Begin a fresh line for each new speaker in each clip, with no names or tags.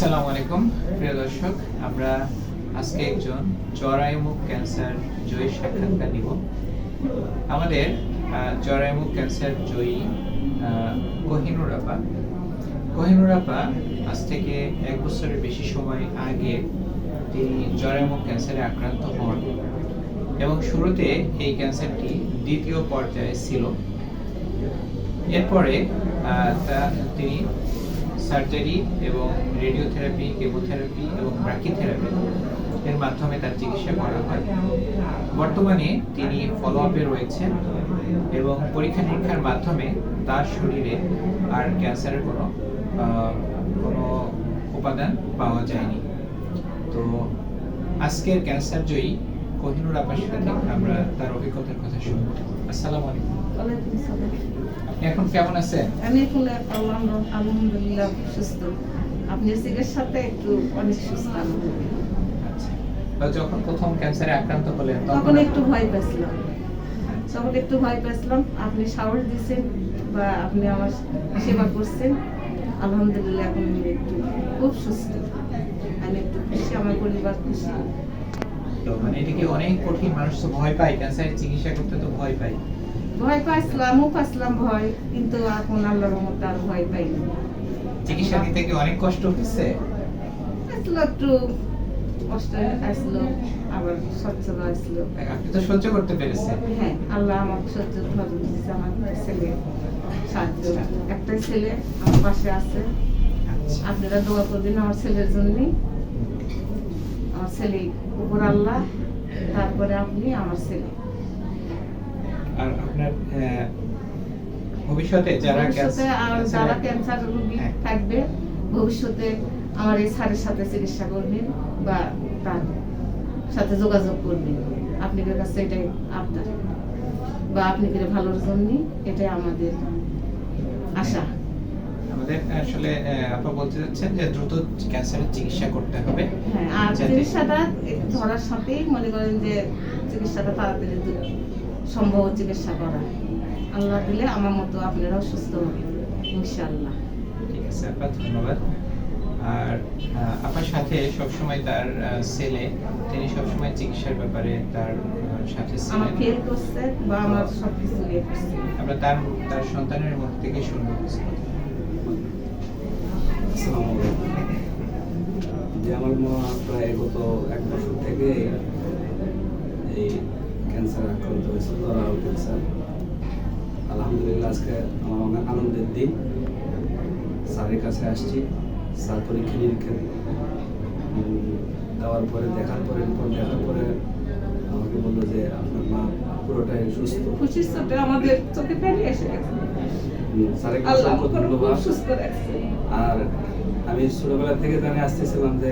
আসসালামু আলাইকুম, প্রিয় দর্শক, আমরা আজকে একজন জরায়ুমুখ ক্যান্সার জয়ীর সাক্ষাৎকার নিব। আমাদের জরায়ুমুখ ক্যান্সার জয়ী কোহিনুর আপা। কোহিনুর আপা আজ থেকে এক বছরের বেশি সময় আগে তিনি জরায়ুমুখ ক্যান্সারে আক্রান্ত হন এবং শুরুতে এই ক্যান্সারটি দ্বিতীয় পর্যায়ে ছিল। এরপরে তিনি সার্জারি এবং রেডিওথেরাপি, কেমোথেরাপি এবং ব্রাকিথেরাপি এর মাধ্যমে তার চিকিৎসা করা হয়। বর্তমানে তিনি ফলো আপে রয়েছেন এবং পরীক্ষা নিরীক্ষার মাধ্যমে তার শরীরে আর ক্যান্সারের কোনো কোনো উপাদান পাওয়া যায়নি। তো আজকের ক্যান্সার জয়ী কোহিনুর আপার সাথে আমরা তার অভিজ্ঞতার কথা শুনব। আসসালামু আলাইকুম। আপনি এখন কেমন আছেন?
আমি এখন আলহামদুলিল্লাহ সুস্থ। আপনি চিকিৎসাতে একটু অনেক সুস্থ
যখন প্রথম ক্যান্সারে আক্রান্ত হলেন
তখন একটু ভয় পেয়েছিলাম। তখন একটু ভয় পেয়েছিলাম। আপনি সাহস দিয়েছেন বা আপনি আমার সেবা করছেন। আলহামদুলিল্লাহ এখন একটু খুব সুস্থ। আমি একটু খুশি আমার পরিবার খুশি।
মানে এটা কি অনেক কঠিন মানুষ তো ভয় পায় ক্যান্সারের চিকিৎসা করতে তো ভয় পায়।
ভয় পাইছিলামও পাইছিলাম ভয় কিন্তু এখন আল্লাহর রহমতে আর ভয় পাইনি
চিকিৎসা নিতে কি অনেক কষ্ট হচ্ছে?
আসলো একটু কষ্ট আসলো আবার সচ্ছল আসলো।
আপনি তো সহ্য করতে পেরেছেন।
হ্যাঁ আল্লাহ আমাকে সহ্য ভালো দিয়েছে আমার ছেলে সাহায্য একটা ছেলে আমার পাশে আছে।
আচ্ছা।
আপনারা দোয়া করবেন আমার ছেলের জন্যই। ছেলে উপর আল্লাহ তারপরে আপনি আমার ছেলে।
আর আপনার ভবিষ্যতে যারা ক্যান্সার-
আর যারা ক্যান্সার রোগী
হ্যাঁ।
থাকবে ভবিষ্যতে আমার এই স্যারের সাথে চিকিৎসা করবেন বা তার সাথে যোগাযোগ করবেন। আপনাদের কাছে এটাই আপনার। বা আপনাদের ভালোর জন্য এটাই আমাদের আশা।
আমাদের আসলে আপা বলতে চাচ্ছেন যে দ্রুত ক্যান্সারের চিকিৎসা করতে হবে।
হ্যাঁ আর চিকিৎসাটা ধরার সাথেই মনে করেন যে চিকিৎসাটা তাড়াতাড়ি সম্ভব চিকিৎসা করা আল্লাহ দিলে আমার মতো আপনারাও সুস্থ হবেন ইনশাআল্লাহ।
ঠিক আছে আপা ধন্যবাদ। আর আপনার সাথে সবসময় তার ছেলে তিনি সবসময় চিকিৎসার ব্যাপারে তার সাথে ছিলেন।
আমার ইয়ে
আমরা তার তার সন্তানের মুখ থেকে শুনব।
যে আমার মা প্রায় গত এক বছর থেকে এই ক্যান্সার আক্রান্ত হয়েছে ধরাও ক্যান্সার আলহামদুলিল্লাহ, আজকে আমার অনেক আনন্দের দিন। স্যারের কাছে আসছি। স্যার পরীক্ষা নিরীক্ষা দেওয়ার পরে, দেখার পরে, রিপোর্ট দেখার পরে আমাকে বলল যে আপনার মা পুরোটাই সুস্থ।
আমাদের চোখে পানি এসে গেছে।
অসংখ্য ধন্যবাদ। আর আমি ছোটবেলা থেকে জানে আসতেছিলাম যে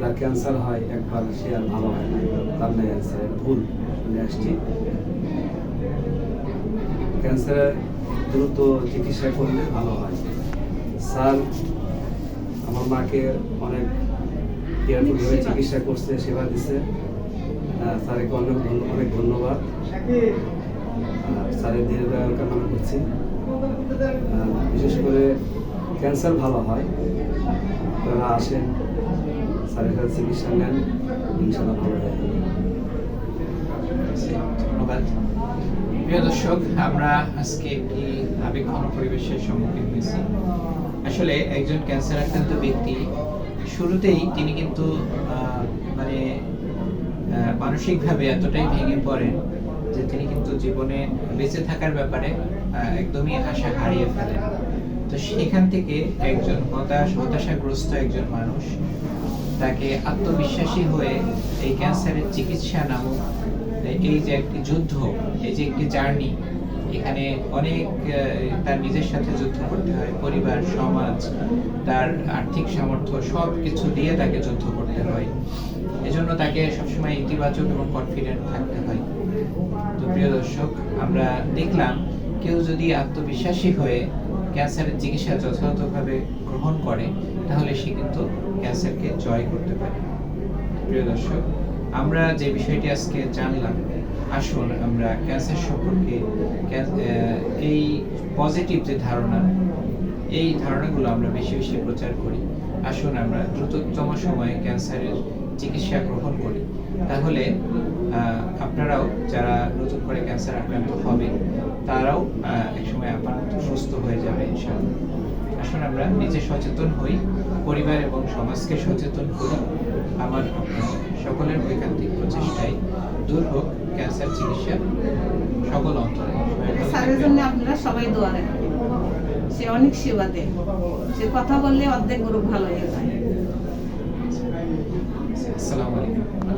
তার ক্যান্সার হয় একবার সে আর ভালো হয় না তার নেই ভুল শুনে আসছি। ক্যান্সারের দ্রুত চিকিৎসা করলে ভালো হয়। স্যার আমার মাকে অনেক কেয়ারফুলভাবে চিকিৎসা করছে সেবা দিছে। স্যারকে অনেক অনেক ধন্যবাদ। স্যারের ধীরে কামনা করছি বিশেষ করে ক্যান্সার ভালো হয়, আপনারা আসেন, স্যারের কাছে চিকিৎসা নেন ইনশাল্লাহ ভালো হয়ে।
প্রিয় দর্শক, আমরা আজকে একটি আবেগঘন পরিবেশের সম্মুখীন হয়েছি। আসলে একজন ক্যান্সার আক্রান্ত ব্যক্তি, শুরুতেই তিনি কিন্তু মানে মানসিকভাবে এতটাই ভেঙে পড়েন যে তিনি কিন্তু জীবনে বেঁচে থাকার ব্যাপারে একদমই আশা হারিয়ে ফেলেন। তো সেখান থেকে একজন হতাশ, হতাশাগ্রস্ত একজন মানুষ তাকে আত্মবিশ্বাসী হয়ে এই ক্যান্সারের চিকিৎসা নামক এই যে একটি যুদ্ধ, এই যে একটি জার্নি এখানে অনেক তার নিজের সাথে যুদ্ধ করতে হয়, পরিবার, সমাজ, তার আর্থিক সামর্থ্য সব কিছু দিয়ে তাকে যুদ্ধ করতে হয়। এজন্য তাকে সবসময় ইতিবাচক এবং কনফিডেন্ট থাকতে হয়। তো প্রিয় দর্শক, আমরা দেখলাম কেউ যদি আত্মবিশ্বাসী হয়ে ক্যান্সারের চিকিৎসা যথাযথভাবে গ্রহণ করে, তাহলে সে কিন্তু ক্যান্সারকে জয় করতে পারে। প্রিয় দর্শক, আমরা যে বিষয়টি আজকে জানলাম আসুন আমরা ক্যান্সার সম্পর্কে এই পজিটিভ যে ধারণা, এই ধারণাগুলো আমরা বেশি বেশি প্রচার করি। আসুন আমরা দ্রুততম সময়ে ক্যান্সারের চিকিৎসা গ্রহণ করি। তাহলে আপনারাও যারা নতুন করে ক্যান্সার আক্রান্ত হবে তারাও একসময় আপনার মতো সুস্থ হয়ে যাবে ইনশাআল্লাহ। আসুন আমরা নিজে সচেতন হই, পরিবার এবং সমাজকে সচেতন করি। আমার সকলের ঐকান্তিক প্রচেষ্টায় দূর হোক। ক্যান্সার চিকিৎসা সকল অঞ্চলে।
স্যারের। জন্য আপনারা সবাই দোয়া রাখবেন। সে অনেক সেবা দেয়। সে কথা বললে অর্ধেক গরু ভালো হয়ে যায়।
আসসালামু আলাইকুম।